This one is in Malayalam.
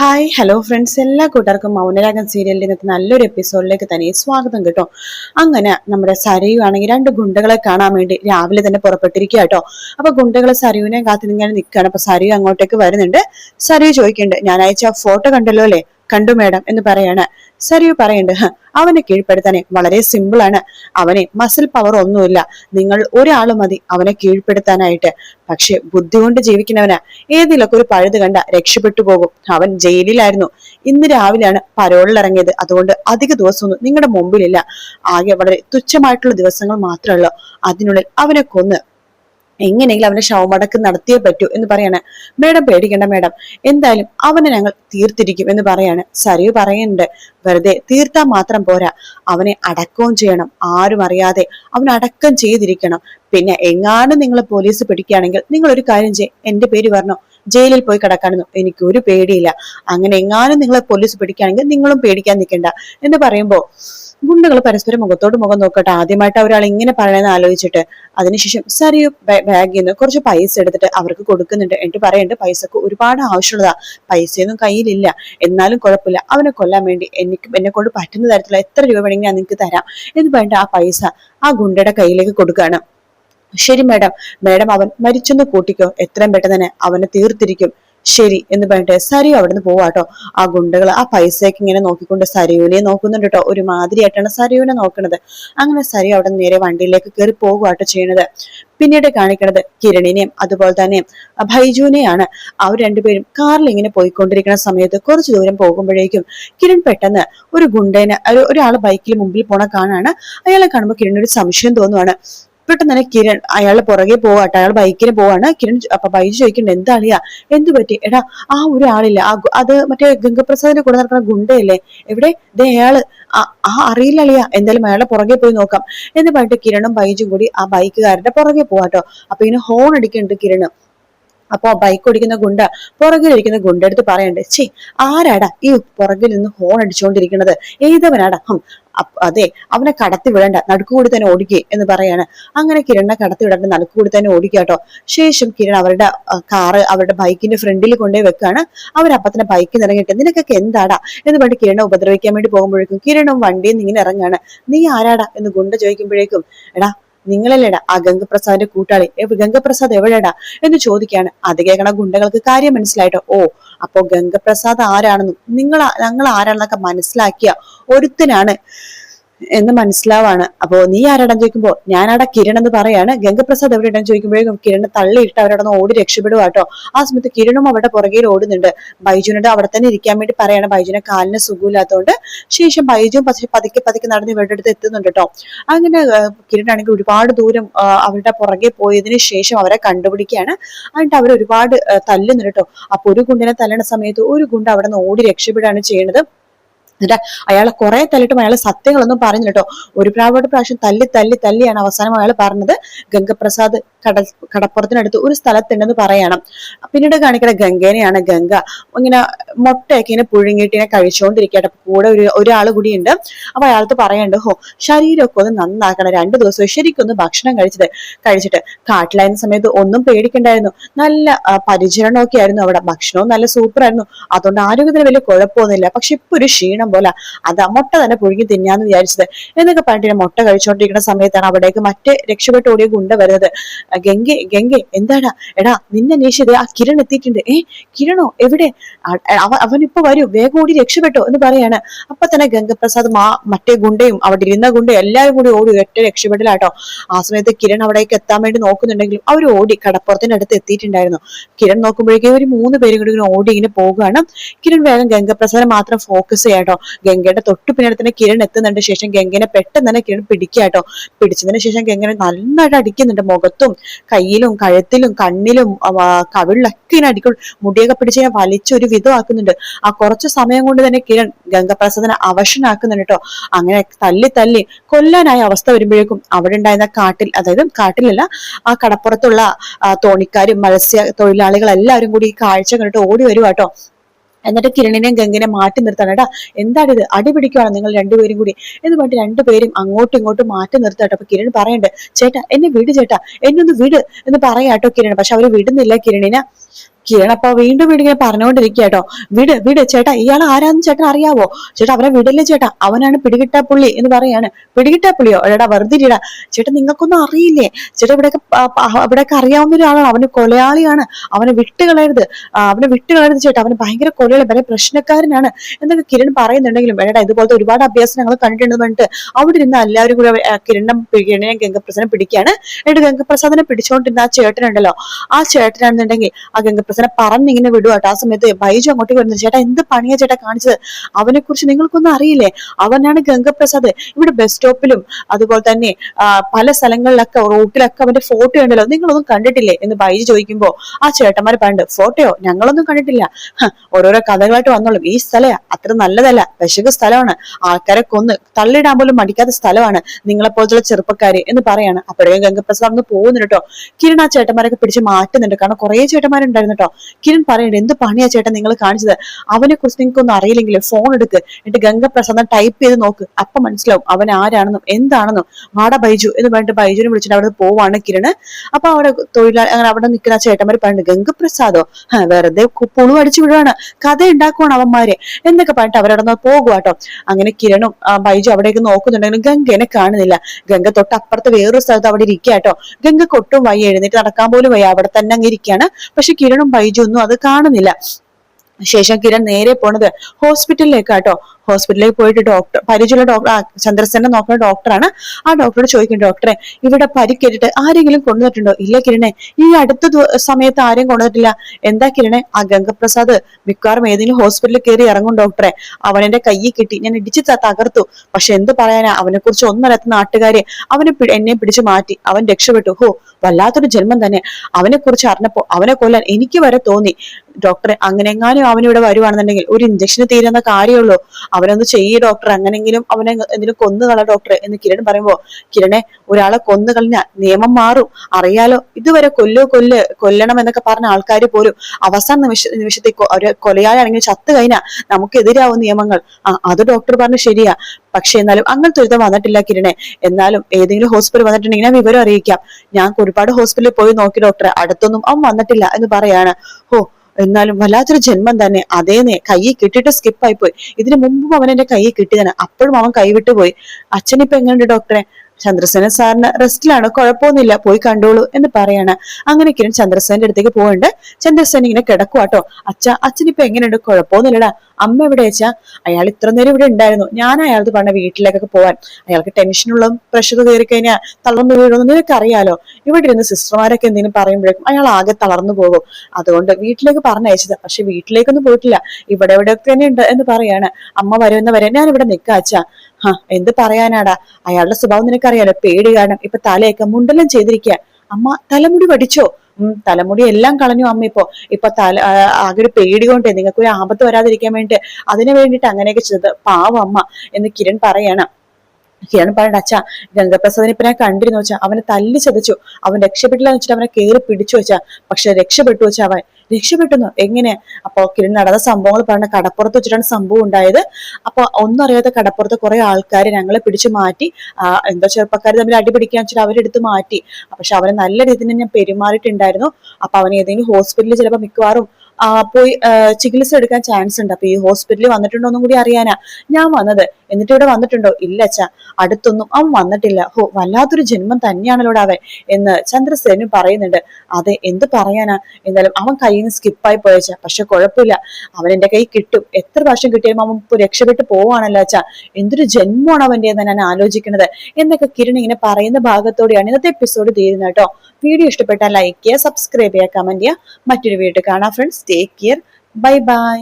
ഹായ് ഹലോ ഫ്രണ്ട്സ് എല്ലാ കൂട്ടർക്കും മൗനരാഗം സീരിയലിൽ ഇന്നത്തെ നല്ലൊരു എപ്പിസോഡിലേക്ക് തന്നെ സ്വാഗതം കേട്ടോ. അങ്ങനെ നമ്മുടെ സരയു ആണെങ്കിൽ രണ്ട് ഗുണ്ടകളെ കാണാൻ വേണ്ടി രാവിലെ തന്നെ പുറപ്പെട്ടിരിക്കുക കേട്ടോ. അപ്പൊ ഗുണ്ടകളെ സരയുവിനെ കാത്തു ഇങ്ങനെ നിൽക്കുകയാണ്. അപ്പൊ സരയു അങ്ങോട്ടേക്ക് വരുന്നുണ്ട്. സരയു ചോദിക്കുന്നുണ്ട് ഞാൻ അയച്ച ഫോട്ടോ കണ്ടല്ലോ അല്ലേ? കണ്ടു മേഡം എന്ന് പറയാണ്. സരിയു പറയണ്ട് അവനെ കീഴ്പ്പെടുത്താനേ വളരെ സിമ്പിൾ ആണ്. അവനെ മസിൽ പവർ ഒന്നുമില്ല. നിങ്ങൾ ഒരാൾ മതി അവനെ കീഴ്പ്പെടുത്താനായിട്ട്. പക്ഷെ ബുദ്ധി കൊണ്ട് ജീവിക്കുന്നവന്. ഏതിലൊക്കെ ഒരു പഴുത് കണ്ട രക്ഷപ്പെട്ടു പോകും. അവൻ ജയിലിലായിരുന്നു. ഇന്ന് രാവിലെയാണ് പരോളിൽ ഇറങ്ങിയത്. അതുകൊണ്ട് അധിക ദിവസമൊന്നും നിങ്ങളുടെ മുമ്പിലില്ല. ആകെ വളരെ തുച്ഛമായിട്ടുള്ള ദിവസങ്ങൾ മാത്രമേ ഉള്ളൂ. അതിനുള്ളിൽ അവനെ കൊന്ന് എങ്ങനെയെങ്കിലും അവന്റെ ശവമടക്ക് നടത്തിയേ പറ്റൂ എന്ന് പറയാണ്. മേഡം പേടിക്കണ്ട മേഡം. എന്തായാലും അവനെ ഞങ്ങൾ തീർത്തിരിക്കും എന്ന് പറയാണ്. സരിയു പറയുന്നുണ്ട്. വെറുതെ തീർത്താൽ മാത്രം പോരാ. അവനെ അടക്കവും ചെയ്യണം. ആരും അറിയാതെ അവൻ അടക്കം ചെയ്തിരിക്കണം. പിന്നെ എങ്ങാനും നിങ്ങൾ പോലീസ് പിടിക്കുകയാണെങ്കിൽ നിങ്ങൾ ഒരു കാര്യം ചെയ്യ. എന്റെ പേര് പറഞ്ഞു. ജയിലിൽ പോയി കിടക്കാനൊന്നും എനിക്ക് ഒരു പേടിയില്ല. അങ്ങനെ എങ്ങാനും നിങ്ങളെ പോലീസ് പിടിക്കുകയാണെങ്കിൽ നിങ്ങളും പേടിക്കാൻ നിൽക്കണ്ട എന്ന് പറയുമ്പോ ഗുണ്ടകൾ പരസ്പരം മുഖത്തോട് മുഖം നോക്കട്ടെ. ആദ്യമായിട്ട് ഒരാൾ ഇങ്ങനെ പറയണമെന്ന് ആലോചിച്ചിട്ട് അതിനുശേഷം സരിയു ബാഗിൽ നിന്ന് കുറച്ച് പൈസ എടുത്തിട്ട് അവർക്ക് കൊടുക്കുന്നുണ്ട്. എന്നിട്ട് പറയുന്നുണ്ട് പൈസക്ക് ഒരുപാട് ആവശ്യമുള്ളതാ. പൈസയൊന്നും കയ്യിലില്ല. എന്നാലും കുഴപ്പമില്ല. അവനെ കൊല്ലാൻ വേണ്ടി എനിക്ക് എന്നെ കൊണ്ട് പറ്റുന്ന തരത്തിലുള്ള എത്ര രൂപ വേണമെങ്കിൽ ഞാൻ നിങ്ങൾക്ക് തരാം. എന്ന് പറഞ്ഞിട്ട് ആ പൈസ ആ ഗുണ്ടയുടെ കയ്യിലേക്ക് കൊടുക്കുകയാണ് ശരി മാഡം. മാഡം അവൻ മരിച്ചെന്ന് കൂട്ടിക്കോ. എത്രയും പെട്ടെന്ന് തന്നെ അവനെ തീർത്തിരിക്കും. ശരി എന്ന് പറഞ്ഞിട്ട് സരിയു അവിടുന്ന് പോവാട്ടോ ആ ഗുണ്ടകൾ ആ പൈസയൊക്കെ ഇങ്ങനെ നോക്കിക്കൊണ്ട് സരിയുവിനെ നോക്കുന്നുണ്ട് കേട്ടോ ഒരു മാതിരിയായിട്ടാണ് സരിയുവിനെ നോക്കുന്നത് അങ്ങനെ സരിയു അവിടെ നേരെ വണ്ടിയിലേക്ക് കയറി പോകുവാട്ടോ ചെയ്യണത്. പിന്നീട് കാണിക്കണത് കിരണിനെയും അതുപോലെ തന്നെ ഭൈജുവിനെയാണ് അവർ രണ്ടുപേരും കാറിൽ ഇങ്ങനെ പോയിക്കൊണ്ടിരിക്കുന്ന സമയത്ത് കുറച്ചു ദൂരം പോകുമ്പോഴേക്കും കിരൺ പെട്ടെന്ന് ഒരു ഗുണ്ടേനെ ഒരു ഒരാൾ ബൈക്കിൽ മുമ്പിൽ പോണ കാണാണ്. അയാളെ കാണുമ്പോൾ കിരണിന് ഒരു സംശയം തോന്നുവാണ്. പെട്ടെന്ന് തന്നെ കിരൺ അയാളുടെ പുറകെ പോവാട്ടെ അയാൾ ബൈക്കിന് പോവാണ്. കിരൺ അപ്പൊ ബൈജു ചോദിക്കണ്ട എന്താളിയാ എന്ത് പറ്റി? എടാ ആ ഒരു ആളില്ല ആ അത് മറ്റേ ഗംഗപ്രസാദിന്റെ കൂടെ നടക്കുന്ന ഗുണ്ടയല്ലേ? എവിടെ? ദേ അയാൾ ആ അറിയില്ല അളിയ. എന്തായാലും അയാളെ പുറകെ പോയി നോക്കാം. എന്ന് പറഞ്ഞിട്ട് കിരണും ബൈജും കൂടി ആ ബൈക്കുകാരന്റെ പുറകെ പോവാട്ടോ അപ്പൊ ഇങ്ങനെ ഹോൺ അടിക്കുന്നുണ്ട് കിരണ്. അപ്പൊ ബൈക്ക് ഓടിക്കുന്ന ഗുണ്ട പുറകിലിരിക്കുന്ന ഗുണ്ട എടുത്ത് പറയണ്ടേ ചേ ആരാടാ ഈ പുറകിൽ നിന്ന് ഹോൺ അടിച്ചുകൊണ്ടിരിക്കുന്നത് ഏതവനാടാ? അതെ അവനെ കടത്തി വിടണ്ട നടുക്കുകൂടി തന്നെ ഓടിക്കേ എന്ന് പറയാണ്. അങ്ങനെ കിരണിനെ കടത്തി വിടണ്ട നടുക്കുകൂടി തന്നെ ഓടിക്കാട്ടോ ശേഷം കിരൺ അവരുടെ കാറ് അവരുടെ ബൈക്കിന്റെ ഫ്രണ്ടിൽ കൊണ്ടുപോയി വെക്കാണ്. അവരപ്പത്തിനെ ബൈക്കിൽ ഇറങ്ങിയിട്ട് നിനക്കൊക്കെ എന്താടാ? എന്ന് പറഞ്ഞിട്ട് കിരണ ഉപദ്രവിക്കാൻ വേണ്ടി പോകുമ്പോഴേക്കും കിരണും വണ്ടിയിൽ നിന്ന് ഇങ്ങനെ ഇറങ്ങാണ്. നീ ആരാടാ? എന്ന് ഗുണ്ട ചോദിക്കുമ്പോഴേക്കും എടാ നിങ്ങളല്ലേടാ ആ ഗംഗപ്രസാദിന്റെ കൂട്ടാളി? ഗംഗപ്രസാദ് എവിടെടാ? എന്ന് ചോദിക്കുകയാണ്. അത് കേൾക്കണ ഗുണ്ടകൾക്ക് കാര്യം മനസ്സിലായിട്ടോ? ഓ അപ്പോ ഗംഗപ്രസാദ് ആരാണെന്നും നിങ്ങൾ ഞങ്ങൾ ആരാണെന്നൊക്കെ മനസ്സിലാക്കിയ ഒരുത്തനാണ് എന്ന് മനസ്സിലാവാണ്. അപ്പോ നീ ആരാടാന്ന് ചോദിക്കുമ്പോ ഞാനാടാ കിരൺ എന്ന് പറയാണ്. ഗംഗപ്രസാദ് എവിടെയാണെന്ന് ചോദിക്കുമ്പോഴേക്കും കിരൺ തള്ളിയിട്ട് അവരവിടെ നിന്ന് ഓടി രക്ഷപ്പെടുക കേട്ടോ ആ സമയത്ത് കിരണും അവരുടെ പുറകെ ഓടുന്നുണ്ട്. ബൈജുനോട് അവിടെ തന്നെ ഇരിക്കാൻ വേണ്ടി പറയാണ്. ബൈജുനെ കാലിന് സുഖമില്ലാത്തതുകൊണ്ട് ശേഷം ബൈജുവും പക്ഷെ പതുക്കെ പതുക്കെ നടന്ന് ഇവരുടെ അടുത്ത് എത്തുന്നുണ്ട് കേട്ടോ അങ്ങനെ കിരണാണെങ്കിൽ ഒരുപാട് ദൂരം അവരുടെ പുറകെ പോയതിനു ശേഷം അവരെ കണ്ടുപിടിക്കുകയാണ്. എന്നിട്ട് അവർ ഒരുപാട് തല്ലുന്നുണ്ട് കേട്ടോ അപ്പൊ ഒരു ഗുണ്ടിനെ തല്ലണ സമയത്ത് ഒരു ഗുണ്ട് അവിടെ നിന്ന് ഓടി രക്ഷപ്പെടുകയാണ് ചെയ്യുന്നത്. എന്നിട്ട് അയാളെ കുറെ തല്ലിട്ടും അയാൾ സത്യങ്ങളൊന്നും പറഞ്ഞില്ല കേട്ടോ ഒരു പ്രാവട്ട് പ്രാവശ്യം തല്ലി തല്ലി തല്ലിയാണ് അവസാനം അയാൾ പറഞ്ഞത്. ഗംഗപ്രസാദ് കട കടപ്പുറത്തിനടുത്ത് ഒരു സ്ഥലത്തുണ്ടെന്ന് പറയണം. പിന്നീട് കാണിക്കുന്ന ഗംഗേനെയാണ് ഗംഗ. ഇങ്ങനെ മുട്ടയൊക്കെ ഇങ്ങനെ പുഴുങ്ങിയിട്ട് ഇങ്ങനെ കഴിച്ചുകൊണ്ടിരിക്കട്ടെ കൂടെ ഒരു ഒരാൾ കൂടിയുണ്ട്. അപ്പൊ അയാൾക്ക് പറയണ്ട് ഹോ ശരീരമൊക്കെ ഒന്ന് നന്നാക്കണം. രണ്ടു ദിവസം ശരിക്കൊന്ന് ഭക്ഷണം കഴിച്ചത് കഴിച്ചിട്ട് കാട്ടിലായിരുന്ന സമയത്ത് ഒന്നും പേടിക്കണ്ടായിരുന്നു. നല്ല പരിചരണമൊക്കെ ആയിരുന്നു അവിടെ. ഭക്ഷണവും നല്ല സൂപ്പറായിരുന്നു അതുകൊണ്ട് ആരോഗ്യത്തിന് വലിയ കുഴപ്പമൊന്നുമില്ല. പക്ഷെ ഇപ്പൊ ഒരു ക്ഷീണം പോലെ അതാ മുട്ട തന്നെ പുഴുങ്ങി തിന്നാന്ന് വിചാരിച്ചത്. എന്നൊക്കെ പറഞ്ഞിട്ട് മുട്ട കഴിച്ചുകൊണ്ടിരിക്കുന്ന സമയത്താണ് അവിടേക്ക് മറ്റേ രക്ഷപ്പെട്ട് ഓടിയ ഗുണ്ട വരുന്നത്. ആ, ഗംഗെ ഗംഗെ എന്താടാ? എടാ നിന്നെ അന്വേഷിച്ചത് ആ കിരൺ എത്തിയിട്ടുണ്ട്. ഏ കിരണോ എവിടെ? ആ, അവ അവൻ ഇപ്പൊ വരൂ വേഗം ഓടി രക്ഷപ്പെട്ടോ എന്ന് പറയാണ്. അപ്പൊ തന്നെ ഗംഗപ്രസാദ് മാ മറ്റേ ഗുണ്ടയും അവിടെ ഇരുന്ന ഗുണ്ടയും എല്ലാവരും കൂടി ഓടി ഒറ്റ രക്ഷപ്പെടലാട്ടോ. ആ സമയത്ത് കിരൺ അവിടേക്ക് എത്താൻ വേണ്ടി നോക്കുന്നുണ്ടെങ്കിലും അവർ ഓടി കടപ്പുറത്തിന്റെ അടുത്ത് എത്തിയിട്ടുണ്ടായിരുന്നു. കിരൺ നോക്കുമ്പോഴേക്കും ഒരു മൂന്ന് പേരും കൂടി ഇങ്ങനെ ഓടി ഇങ്ങനെ പോകുകയാണ് കിരൺ വേഗം ഗംഗപ്രസാദ് മാത്രം ഫോക്കസ് ചെയ്യാട്ടോ. ഗംഗയുടെ തൊട്ട് പിന്നീട് തന്നെ കിരൺ എത്തുന്നുണ്ട്. ശേഷം ഗംഗനെ പെട്ടെന്ന് തന്നെ കിരൺ പിടിക്കാട്ടോ പിടിച്ചതിന് ശേഷം ഗംഗനെ നന്നായിട്ട് അടിക്കുന്നുണ്ട് മുഖത്തും കയ്യിലും കഴുത്തിലും കണ്ണിലും കവിളിലൊക്കെ ഇങ്ങനെ അടിക്കും. മുടിയൊക്കെ പിടിച്ച് ഞാൻ വലിച്ചൊരു വിധമാക്കുന്നുണ്ട്. ആ കുറച്ച് സമയം കൊണ്ട് തന്നെ കിരൺ ഗംഗപ്രസാദിനെ അവശനാക്കുന്നുണ്ട് കേട്ടോ. അങ്ങനെ തല്ലി തല്ലി കൊല്ലാനായ അവസ്ഥ വരുമ്പോഴേക്കും അവിടെ ഉണ്ടായിരുന്ന കാട്ടിൽ അതായത് കാട്ടിലല്ല ആ കടപ്പുറത്തുള്ള തോണിക്കാരും മത്സ്യ തൊഴിലാളികൾ എല്ലാവരും കൂടി ഈ കാഴ്ച കണ്ടിട്ട് ഓടി വരുവാ കേട്ടോ. എന്നിട്ട് കിരണിനെയും ഗംഗിനെ മാറ്റി നിർത്തണം. എടാ എന്താണ് ഇത്? അടി പിടിക്കുവാണ് നിങ്ങൾ രണ്ടുപേരും കൂടി. എന്ന് പറഞ്ഞിട്ട് രണ്ടുപേരും അങ്ങോട്ടും ഇങ്ങോട്ടും മാറ്റി നിർത്താട്ടോ അപ്പൊ കിരൺ പറയണ്ട് ചേട്ടാ എന്നെ വിട് ചേട്ടാ എന്നെ ഒന്ന് വിട് എന്ന് പറയാട്ടോ കിരൺ. പക്ഷെ അവർ വിടുന്നില്ല കിരണിനെ. കിരൺ വീണ്ടും വീണ്ടും ഇങ്ങനെ പറഞ്ഞുകൊണ്ടിരിക്കുക കേട്ടോ വിട് വിട് ചേട്ടാ ഇയാൾ ആരാന്ന് ചേട്ടൻ അറിയാവോ? ചേട്ടാ അവരെ വിടല്ലേ ചേട്ടാ? അവനാണ് പിടികിട്ടാ പുള്ളി എന്ന് പറയാണ്. പിടികിട്ടാ പുള്ളിയോ? എടാ വെറുതെ ഇടാ ചേട്ടാ നിങ്ങൾക്കൊന്നും അറിയില്ലേ? ചേട്ടാ ഇവിടെയൊക്കെ ഇവിടെയൊക്കെ അറിയാവുന്ന ഒരാളാണ്. അവന് കൊലയാളിയാണ്. അവനെ വിട്ടുകളയരുത് അവനെ വിട്ടുകളയരുത് ചേട്ടാ. അവന് ഭയങ്കര കൊലയാളി ഭയങ്കര പ്രശ്നക്കാരനാണ്. എന്നൊക്കെ കിരൺ പറയുന്നുണ്ടെങ്കിലും എടാ ഇതുപോലത്തെ ഒരുപാട് അഭ്യാസം ഞങ്ങൾ കണ്ടിട്ടുണ്ടെന്ന് പറഞ്ഞിട്ട് അവിടെ ഇരുന്ന് എല്ലാവരും കൂടെ കിരണം കിരണിനെ ഗംഗപ്രസാദനെ പിടിക്കുകയാണ്. എന്നിട്ട് ഗംഗപ്രസാദനെ പിടിച്ചുകൊണ്ടിരുന്ന ആ ചേട്ടനുണ്ടല്ലോ. ആ ചേട്ടനാണെന്നുണ്ടെങ്കിൽ ആ ഗംഗപ്രസാദനെ പറഞ്ഞിങ്ങനെ വിടുവാട്ടോ ആ സമയത്ത് ബൈജു അങ്ങോട്ടേക്ക് വരുന്നത് ചേട്ടാ എന്ത് പണിയാ ചേട്ടാ കാണിച്ചത്? അവനെ കുറിച്ച് നിങ്ങൾക്കൊന്നും അറിയില്ലേ? അവനാണ് ഗംഗപ്രസാദ്. ഇവിടെ ബസ് സ്റ്റോപ്പിലും അതുപോലെ തന്നെ പല സ്ഥലങ്ങളിലൊക്കെ റോട്ടിലൊക്കെ അവന്റെ ഫോട്ടോ ഉണ്ടല്ലോ. നിങ്ങളൊന്നും കണ്ടിട്ടില്ലേ? എന്ന് ബൈജു ചോദിക്കുമ്പോ ആ ചേട്ടന്മാര് പണ്ട് ഫോട്ടോയോ ഞങ്ങളൊന്നും കണ്ടിട്ടില്ല. ഓരോരോ കഥകളായിട്ട് വന്നോളും. ഈ സ്ഥലം അത്ര നല്ലതല്ല. വിശക സ്ഥലമാണ്. ആൾക്കാരെ കൊന്ന് തള്ളിയിടാൻ പോലും മടിക്കാത്ത സ്ഥലമാണ്. നിങ്ങളെപ്പോലത്തുള്ള ചെറുപ്പക്കാര്. എന്ന് പറയാണ്. അപ്പോഴേ ഗംഗപ്രസാദ് ഒന്ന് പോകുന്നുണ്ട് കേട്ടോ കിരണ ചേട്ടന്മാരൊക്കെ പിടിച്ച് മാറ്റുന്നുണ്ട്. കാരണം കുറെ ചേട്ടന്മാരുണ്ടായിരുന്നു കേട്ടോ. കിരൺ പറയണ്ട എന്ത് പണിയാ ചേട്ടൻ നിങ്ങൾ കാണിച്ചത്? അവനെ കുറിച്ച് നിങ്ങൾക്കൊന്നും അറിയില്ലെങ്കിൽ ഫോൺ എടുത്ത് എന്നിട്ട് ഗംഗപ്രസാദ് ടൈപ്പ് ചെയ്ത് നോക്ക്. അപ്പൊ മനസ്സിലാവും അവൻ ആരാണെന്നും എന്താണെന്നും. ആട ബൈജു എന്ന് പറഞ്ഞിട്ട് ബൈജുവിനെ വിളിച്ചിട്ട് അവിടെ പോവാണ് കിരൺ അപ്പൊ അവിടെ തൊഴിലാളി അങ്ങനെ അവിടെ നിൽക്കുന്ന ചേട്ടന്മാർ പറയുന്നത് ഗംഗപ്രസാദോ? വെറുതെ പുളു അടിച്ചു വിടുവാണ്. കഥ ഉണ്ടാക്കുവാണ് അവന്മാരെ. എന്നൊക്കെ പറഞ്ഞിട്ട് അവരവിടെ നിന്ന് പോകുവാട്ടോ അങ്ങനെ കിരണും ബൈജു അവിടേക്ക് നോക്കുന്നുണ്ടെങ്കിലും ഗംഗനെ കാണുന്നില്ല. ഗംഗ തൊട്ട് അപ്പുറത്ത് വേറൊരു സ്ഥലത്ത് അവിടെ ഇരിക്കാട്ടോ കൊട്ടും. വൈ എഴുന്നേറ്റ് നടക്കാൻ പോലും വയ്യ. അവിടെ തന്നെ അങ്ങ് ഇരിക്കുകയാണ് പക്ഷെ കിരണും ബൈജു ഒന്നും അത് കാണുന്നില്ല. ശേഷം കിരൺ നേരെ പോണത് ഹോസ്പിറ്റലിലേക്ക് കേട്ടോ ഹോസ്പിറ്റലിലേക്ക് പോയിട്ട് ഡോക്ടർ പരിചയമുള്ള ഡോക്ടർ ചന്ദ്രസേനെ നോക്കുന്ന ഡോക്ടറാണ് ആ ഡോക്ടറോട് ചോദിക്കും ഡോക്ടറെ ഇവിടെ പരിക്കേറ്റിട്ട് ആരെങ്കിലും കൊണ്ടുവന്നിട്ടുണ്ടോ? ഇല്ല കിരണെ ഈ അടുത്ത സമയത്ത് ആരെയും കൊണ്ടുവന്നിട്ടില്ല. എന്താ കിരണെ ആ ഗംഗപ്രസാദ് മിക്കവാറും ഏതെങ്കിലും ഹോസ്പിറ്റലിൽ കയറി ഇറങ്ങും ഡോക്ടറെ. അവനെന്റെ കയ്യിൽ കിട്ടി ഞാൻ ഇടിച്ച് തകർത്തു. പക്ഷെ എന്ത് പറയാനാ അവനെ കുറിച്ച് ഒന്നറിയാത്ത നാട്ടുകാരെ അവനെ എന്നെ പിടിച്ചു മാറ്റി. അവൻ രക്ഷപ്പെട്ടു. ഹോ വല്ലാത്തൊരു ജന്മം തന്നെ. അവനെ കുറിച്ച് അറിഞ്ഞപ്പോ അവനെ കൊല്ലാൻ എനിക്ക് വരെ തോന്നി. ഡോക്ടറെ അങ്ങനെങ്ങാനും അവൻ ഇവിടെ വരുവാണെന്നുണ്ടെങ്കിൽ ഒരു ഇഞ്ചക്ഷന് തീരുന്ന കാര്യമുള്ളൂ. അവനൊന്ന് ചെയ്യ് ഡോക്ടർ അങ്ങനെങ്കിലും അവനെ എന്തിനും കൊന്നുകള ഡോക്ടറെ എന്ന് കിരൺ പറയുമ്പോ കിരണെ ഒരാളെ കൊന്നു കളഞ്ഞ നിയമം മാറും. അറിയാലോ ഇതുവരെ കൊല്ലോ കൊല്ല് കൊല്ലണം എന്നൊക്കെ പറഞ്ഞ ആൾക്കാർ പോലും അവസാന നിമിഷ നിമിഷത്തെ ഒരു കൊലയാളാണെങ്കിൽ ചത്തു കഴിഞ്ഞാൽ നമുക്കെതിരാവും നിയമങ്ങൾ. ആ അത് ഡോക്ടർ പറഞ്ഞു ശരിയാ. പക്ഷെ എന്നാലും അങ്ങനത്തെ ഒരു വന്നിട്ടില്ല കിരണെ. എന്നാലും ഏതെങ്കിലും ഹോസ്പിറ്റൽ വന്നിട്ടുണ്ടെങ്കിൽ ഞാൻ വിവരം അറിയിക്കാം. ഞാൻ ഒരുപാട് ഹോസ്പിറ്റലിൽ പോയി നോക്കി ഡോക്ടറെ അടുത്തൊന്നും അവൻ വന്നിട്ടില്ല എന്ന് പറയാണ്. ഹോ എന്നാലും വല്ലാത്തൊരു ജന്മം തന്നെ. അതേനെ കയ്യിൽ കിട്ടിയിട്ട് സ്കിപ്പായി പോയി ഇതിനു മുമ്പും അവൻ എന്റെ കൈ കിട്ടിയതാണ്. അപ്പോഴും അവൻ കൈവിട്ടു പോയി. അച്ഛനിപ്പോ എങ്ങനെയുണ്ട് ഡോക്ടറെ ചന്ദ്രസേന സാറിന് റെസ്റ്റിലാണ് കുഴപ്പമൊന്നുമില്ല പോയി കണ്ടോളൂ എന്ന് പറയാണ്. അങ്ങനെ കിരൺ ചന്ദ്രസേന്റെ അടുത്തേക്ക് പോകുന്നുണ്ട് ചന്ദ്രസേന ഇങ്ങനെ കിടക്കുവാട്ടോ അച്ഛ അച്ഛനിപ്പോ എങ്ങനെയുണ്ട്? കുഴപ്പമൊന്നുമില്ലടാ. അമ്മ എവിടെ അച്ഛാ? അയാൾ ഇത്ര നേരം ഇവിടെ ഉണ്ടായിരുന്നു. ഞാൻ അയാളത് പറഞ്ഞ വീട്ടിലേക്കൊക്കെ പോവാൻ. അയാൾക്ക് ടെൻഷനുള്ള പ്രഷർ കയറി കഴിഞ്ഞാൽ തളർന്നു വീഴുമെന്ന് നിനക്ക് അറിയാലോ. ഇവിടെ ഇരുന്ന് സിസ്റ്റർമാരൊക്കെ എന്തെങ്കിലും പറയുമ്പോഴേക്കും അയാൾ ആകെ തളർന്നു പോകും. അതുകൊണ്ട് വീട്ടിലേക്ക് പറഞ്ഞയച്ചത്. പക്ഷെ വീട്ടിലേക്കൊന്നും പോയിട്ടില്ല. ഇവിടെ എവിടെയൊക്കെ തന്നെ ഉണ്ട് എന്ന് പറയാണ്. അമ്മ വരുമെന്ന് വരെ ഞാൻ ഇവിടെ നിൽക്കാച്ച ഹാ എന്ത് പറയാനാടാ? അയാളുടെ സ്വഭാവം നിനക്കറിയാലോ? പേടി കാരണം ഇപ്പൊ തലയൊക്കെ മുണ്ടെല്ലാം ചെയ്തിരിക്കുക അമ്മ തലമുടി പഠിച്ചോ? ഉം തലമുടി എല്ലാം കളഞ്ഞു അമ്മ ഇപ്പൊ. ഇപ്പൊ തല ആകെ ഒരു പേടി കൊണ്ടേ നിങ്ങൾക്ക് ഒരു ആപത്ത് വരാതിരിക്കാൻ വേണ്ടിട്ട് അതിനു വേണ്ടിയിട്ട് അങ്ങനെയൊക്കെ ചെയ്തത്. പാവം അമ്മ എന്ന് കിരൺ പറയാണ്. കിരൺ പറയണ്ട അച്ഛാ ഗംഗപ്രസാദിനെ ഇപ്പൊ ഞാൻ കണ്ടിരുന്നു വെച്ചാ അവനെ തല്ലി ചതച്ചു. അവൻ രക്ഷപ്പെട്ടില്ല വെച്ചിട്ട് അവനെ കയറി പിടിച്ചു വെച്ചാ പക്ഷെ രക്ഷപ്പെട്ടു വെച്ചാ അവൻ. രക്ഷപ്പെട്ടുന്നു. എങ്ങനെ? അപ്പൊ കിരൺ നടന്ന സംഭവങ്ങൾ പറഞ്ഞ കടപ്പുറത്ത് വെച്ചിട്ടാണ് സംഭവം ഉണ്ടായത്. അപ്പൊ ഒന്നും അറിയാത്ത കടപ്പുറത്ത് കുറെ ആൾക്കാർ ഞങ്ങളെ പിടിച്ചു മാറ്റി എന്തോ ചെറുപ്പക്കാർ തമ്മിൽ അടി പിടിക്കാൻ വെച്ചിട്ട് അവരെടുത്ത് മാറ്റി. പക്ഷെ അവനെ നല്ല രീതിയിൽ ഞാൻ പെരുമാറിയിട്ടുണ്ടായിരുന്നു. അപ്പൊ അവൻ ഏതെങ്കിലും ഹോസ്പിറ്റലിൽ ചിലപ്പോൾ മിക്കവാറും പോയി ചികിത്സ എടുക്കാൻ ചാൻസ് ഉണ്ട്. അപ്പൊ ഈ ഹോസ്പിറ്റലിൽ വന്നിട്ടുണ്ടോ എന്നും കൂടി അറിയാനാ ഞാൻ വന്നത്. എന്നിട്ട് ഇവിടെ വന്നിട്ടുണ്ടോ? ഇല്ല അച്ഛാ. അടുത്തൊന്നും അവൻ വന്നിട്ടില്ല. ഹോ വല്ലാത്തൊരു ജന്മം തന്നെയാണല്ലോ അവൻ എന്ന് ചന്ദ്രസേനു പറയുന്നുണ്ട്. അതെ എന്ത് പറയാനാ? എന്തായാലും അവൻ കയ്യിൽ നിന്ന് സ്കിപ്പായി പോയച്ച പക്ഷെ കുഴപ്പമില്ല. അവൻ എന്റെ കൈ കിട്ടും. എത്ര വർഷം കിട്ടിയാലും അവൻ രക്ഷപ്പെട്ട് പോവാണല്ലോ അച്ഛാ. എന്തൊരു ജന്മമാണ് അവന്റെ എന്ന് ഞാൻ ആലോചിക്കുന്നത്. എന്നൊക്കെ കിരൺ ഇങ്ങനെ പറയുന്ന ഭാഗത്തോടെയാണ് ഇന്നത്തെ എപ്പിസോഡ് തീരുന്നത് കേട്ടോ. വീഡിയോ ഇഷ്ടപ്പെട്ടാൽ ലൈക്ക് ചെയ്യുക സബ്സ്ക്രൈബ് ചെയ്യുക കമന്റ് ചെയ്യുക. മറ്റൊരു വീഡിയോ കാണാം friends take care bye bye